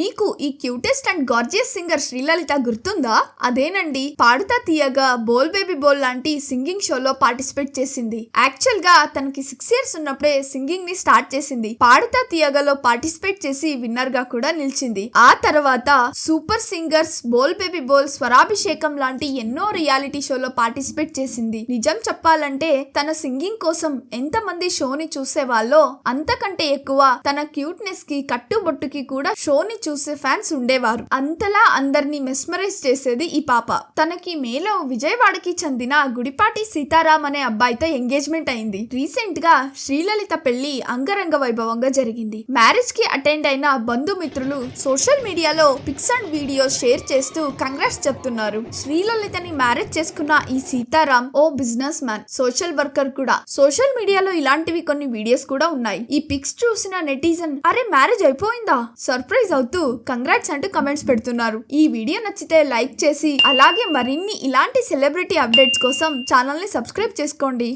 మీకు ఈ cutest and gorgeous singer Srilalitha గుర్తుందా? అదేనండి. పాడుతా తీయగా బోల్ బేబీ బోల్ లాంటి సింగింగ్ షోలో పార్టిసిపేట్ చేసింది. యాక్చువల్గా తనకి సిక్స్ ఇయర్స్ ఉన్నప్పుడే సింగింగ్ని స్టార్ట్ చేసింది. పాడుతా తీయగలో పార్టిసిపేట్ చేసి విన్నర్గా కూడా నిలిచింది. ఆ తర్వాత super singers Bol baby Bol Swarabhishekam లాంటి ఎన్నో రియాలిటీ షోలో పార్టిసిపేట్ చేసింది. నిజం చెప్పాలంటే తన సింగింగ్ కోసం ఎంత మంది షోని చూసేవాళ్ళో అంతకంటే ఎక్కువ తన క్యూట్నెస్కి కట్టుబొట్టుకి కూడా షోని చూసే ఫ్యాన్స్ ఉండేవారు. అంతలా అందరినీ మెస్మరైజ్ చేసేది ఈ పాప. తనకి మేలో విజయవాడకి చెందిన గుడిపాటి సీతారాం అనే అబ్బాయితో ఎంగేజ్మెంట్ అయింది. రీసెంట్గా శ్రీలలిత పెళ్ళి అంగరంగ వైభవంగా జరిగింది. మ్యారేజ్కి అటెండ్ అయిన బంధుమిత్రులు సోషల్ మీడియాలో పిక్స్ అండ్ వీడియోస్ షేర్ చేస్తూ కంగ్రాట్స్ చెప్తున్నారు. శ్రీలలితని మ్యారేజ్ చేసుకున్న ఈ సీతారాం ఓ బిజినెస్ మ్యాన్ సోషల్ వర్కర్ కూడా. సోషల్ మీడియాలో ఇలాంటివి కొన్ని వీడియోస్ కూడా ఉన్నాయి. ఈ పిక్స్ చూసిన నెటిజన్ అరే మ్యారేజ్ అయిపోయిందా? సర్ప్రైజ్ అవుతూ కంగ్రాట్స్ అంటూ కమెంట్స్ పెడుతున్నారు. ఈ వీడియో నచ్చితే లైక్ చేసి అలాగే మరిన్ని ఇలాంటి సెలబ్రిటీ అప్డేట్స్ కోసం ఛానల్ని సబ్స్క్రైబ్ చేసుకోండి.